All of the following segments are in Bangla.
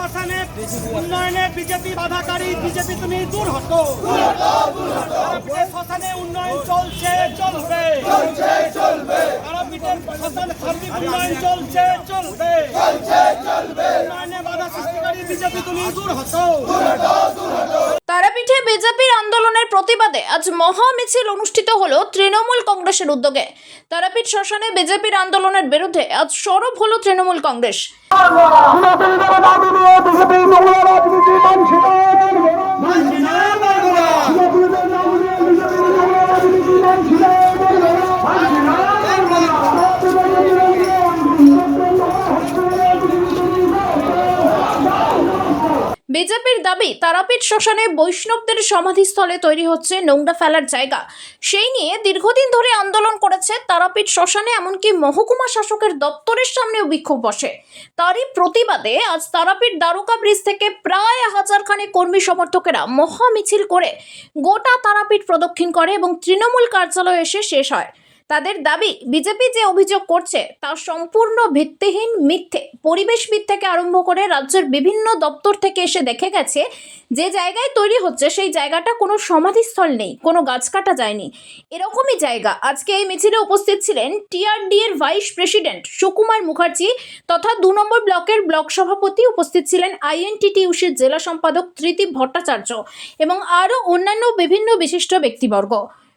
শ্মশানে, উন্নয়নে বিজেপি বাধাকারী, বিজেপি তুমি দূর হতো শ্মশানে উন্নয়ন চলছে, চলবে। শ্মশান সার্বিক উন্নয়ন চলছে, চলবে। উন্নয়নে বাধা সৃষ্টিকারী বিজেপি তুমি দূর হতো তারাপীঠে বিজেপির আন্দোলনের প্রতিবাদে আজ মহা মিছিল অনুষ্ঠিত হলো তৃণমূল কংগ্রেসের উদ্যোগে। তারাপীঠ শ্মশানে বিজেপির আন্দোলনের বিরুদ্ধে আজ সরব হলো তৃণমূল কংগ্রেস। দাবি, তারাপীঠ শ্মশানে বৈষ্ণবদের সমাধিস্থলে তৈরি হচ্ছে নোংরা ফেলার জায়গা। সেই নিয়ে দীর্ঘদিন ধরে আন্দোলন করেছে তারাপীঠ শ্মশানে, এমনকি মহকুমা শাসকের দপ্তরের সামনেও বিক্ষোভ বসে। তারই প্রতিবাদে আজ তারাপীঠ দ্বারকা ব্রিজ থেকে প্রায় হাজারখানে কর্মী সমর্থকেরা মহা মিছিল করে গোটা তারাপীঠ প্রদক্ষিণ করে এবং তৃণমূল কার্যালয়ে এসে শেষ হয়। তাদের দাবি, বিজেপি যে অভিযোগ করছে তা সম্পূর্ণ ভিত্তিহীন মিথ্যে। পরিবেশবিদ থেকে আরম্ভ করে রাজ্যের বিভিন্ন দপ্তর থেকে এসে দেখে গেছে, যে জায়গায় তৈরি হচ্ছে সেই জায়গাটা কোনো সমাধিস্থল নেই, কোনো গাছ কাটা যায়নি। এরকমই জায়গা। আজকে এই মিছিলে উপস্থিত ছিলেন টিআরডি এর ভাইস প্রেসিডেন্ট সুকুমার মুখার্জি তথা দু নম্বর ব্লকের ব্লক সভাপতি উপস্থিত ছিলেন আইএনটিটিউসির জেলা সম্পাদক তৃতীপ ভট্টাচার্য এবং আরও অন্যান্য বিভিন্ন বিশিষ্ট ব্যক্তিবর্গ।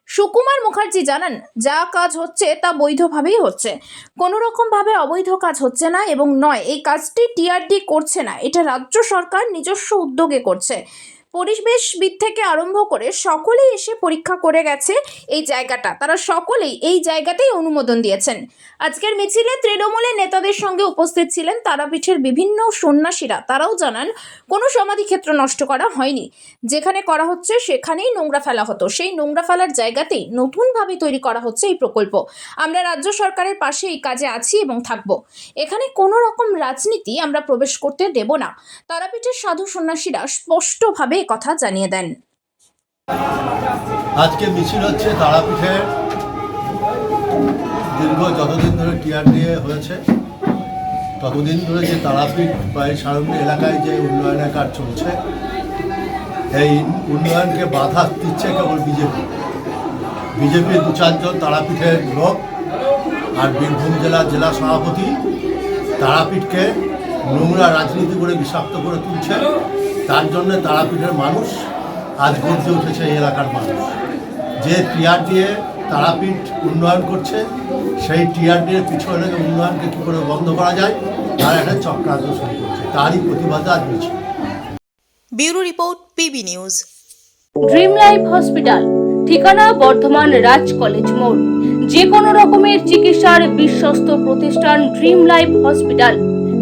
সুকুমার মুখার্জি জানান, যা কাজ হচ্ছে তা বৈধভাবেই হচ্ছে। কোনো রকমভাবে অবৈধ কাজ হচ্ছে না এবং নয়, এই কাজটি টিআরডি করছে না। এটা রাজ্য সরকার নিজস্ব উদ্যোগে করছে। পরিবেশবিদ থেকে আরম্ভ করে সকলেই এসে পরীক্ষা করে গেছে এই জায়গাটা। তারা সকলেই এই জায়গাতেই অনুমোদন দিয়েছেন। আজকের মিছিলে তৃণমূলের নেতাদের সঙ্গে উপস্থিত ছিলেন তারাপীঠের বিভিন্ন সন্ন্যাসীরা। তারাও জানান, কোনো সমাধিক্ষেত্র নষ্ট করা হয়নি। যেখানে করা হচ্ছে সেখানেই নোংরা ফেলা হতো। সেই নোংরা ফেলার জায়গাতেই নতুনভাবে তৈরি করা হচ্ছে এই প্রকল্প। আমরা রাজ্য সরকারের পাশে এই কাজে আছি এবং থাকব। এখানে কোনো রকম রাজনীতি আমরা প্রবেশ করতে দেব না। তারাপীঠের সাধু সন্ন্যাসীরা স্পষ্টভাবে কথা জানিয়ে দেন। আজকে মিছিল হচ্ছে তারাপীঠে। দীর্ঘ যতদিন ধরে টিআরডিএ হয়েছে, ততদিন ধরে যে তারাপীঠ বা এই সারণ্য এলাকায় যে উন্নয়নের কাজ চলছে, এই উন্নয়নকে বাধা দিচ্ছে কেবল বিজেপি। বিজেপির দু চারজন তারাপীঠের লোক আর বীরভূম জেলার জেলা সভাপতি তারাপীঠকে নোংরা রাজনীতি করে বিষাক্ত করে তুলছে। তার জন্য তারাপীঠের মানুষ আজ গর্জে উঠেছে এই এলাকার মানুষ। যে টিআরডিএ তারাপীঠ উন্নয়ন করছে সেই টিআরডিএ পিছনে লেগে উন্নয়নকে কী করে বন্ধ করা যায় তার একটা চক্রান্ত শুরু করছে। তারই প্রতিবাদে আজ মিছিল। Bureau report PB news. Dream life hospital ঠিকানা বর্ধমান রাজ কলেজ মোড়। যে কোনো রকমের চিকিৎসার বিশ্বস্ত প্রতিষ্ঠান ড্রিম লাইফ হসপিটাল।